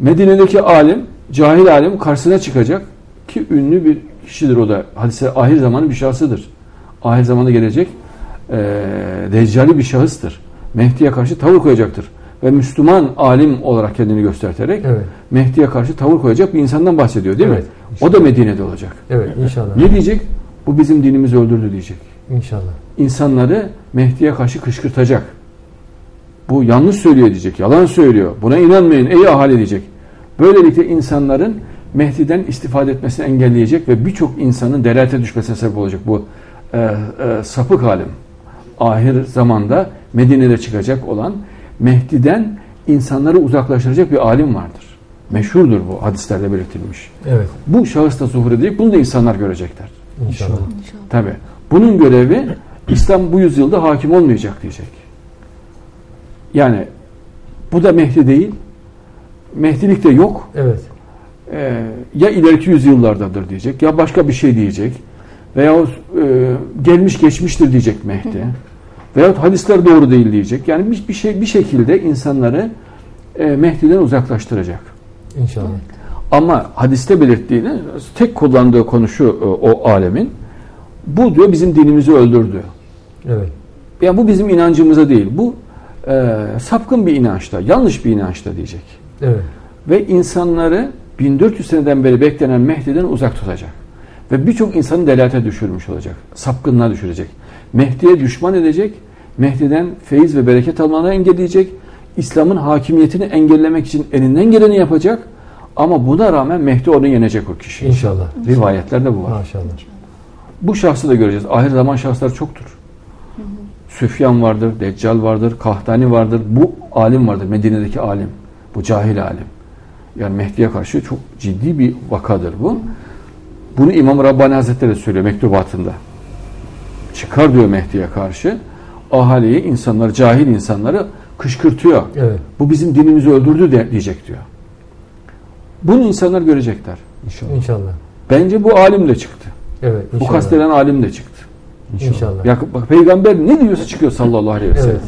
Medine'deki alim, cahil alim karşısına çıkacak ki ünlü bir kişidir o da. Hadise ahir zamanın bir şahsıdır. Ahir zamanda gelecek e, deccali bir şahıstır. Mehdi'ye karşı tavır koyacaktır. Ve Müslüman alim olarak kendini gösterterek Evet. Mehdi'ye karşı tavır koyacak bir insandan bahsediyor değil Evet. mi? O da Medine'de olacak. Evet inşallah. Ne diyecek? Bu bizim dinimizi öldürdü diyecek. İnşallah. İnsanları Mehdi'ye karşı kışkırtacak. Bu yanlış söylüyor diyecek, yalan söylüyor. Buna inanmayın ey ahali diyecek. Böylelikle insanların Mehdi'den istifade etmesini engelleyecek ve birçok insanın delalete düşmesine sebep olacak bu e, e, sapık alim. Ahir zamanda Medine'de çıkacak olan Mehdi'den insanları uzaklaştıracak bir alim vardır. Meşhurdur bu hadislerde belirtilmiş. Evet. Bu şahıs da zuhur edecek, bunu da insanlar görecekler. İnşallah. İnşallah. Tabi. Bunun görevi İslam bu yüzyılda hakim olmayacak diyecek. Yani bu da Mehdi değil. Mehdilik de yok. Evet. Ee, ya ileriki yüzyıllardadır diyecek ya başka bir şey diyecek. Veyahut e, gelmiş geçmiştir diyecek Mehdi. Veyahut hadisler doğru değil diyecek. Yani bir, bir şey bir şekilde insanları e, Mehdi'den uzaklaştıracak. İnşallah. Ama hadiste belirttiğini tek kullandığı konu şu e, o alemin. Bu diyor bizim dinimizi öldürdü. Evet. Yani bu bizim inancımıza değil. Bu e, sapkın bir inançta, yanlış bir inançta diyecek. Evet. Ve insanları 1400 seneden beri beklenen Mehdi'den uzak tutacak. Ve birçok insanı delalete düşürmüş olacak. Sapkınlığa düşürecek. Mehdi'ye düşman edecek. Mehdi'den feyiz ve bereket almanı engelleyecek. İslam'ın hakimiyetini engellemek için elinden geleni yapacak. Ama buna rağmen Mehdi onu yenecek o kişi. İnşallah. Rivayetlerde bu var. Maşallah. Bu şahsı da göreceğiz. Ahir zaman şahıslar çoktur. Süfyan vardır, Deccal vardır, Kahtani vardır. Bu alim vardır. Medine'deki alim. Bu cahil alim. Yani Mehdi'ye karşı çok ciddi bir vakadır bu. Bunu İmam Rabbani Hazretleri de söylüyor mektubatında. Çıkar diyor Mehdi'ye karşı. Ahaliyi, insanları, cahil insanları kışkırtıyor. Evet. Bu bizim dinimizi öldürdü de, diyecek diyor. Bunu insanlar görecekler. İnşallah. İnşallah. Bence bu alim de çıktı. Evet. Bu İnşallah. kasteden alim de çıktı. İnşallah. Ya bak peygamber ne diyorsa çıkıyor sallallahu aleyhi ve sellem. Evet.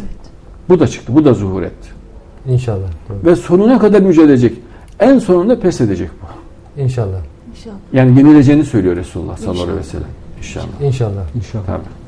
Bu da çıktı. Bu da zuhur etti. İnşallah. Tabii. Ve sonuna kadar mücadele edecek. En sonunda pes edecek bu. İnşallah. İnşallah. Yani yenileceğini söylüyor Resulullah sallallahu aleyhi ve sellem. İnşallah. İnşallah. İnşallah. Tabii.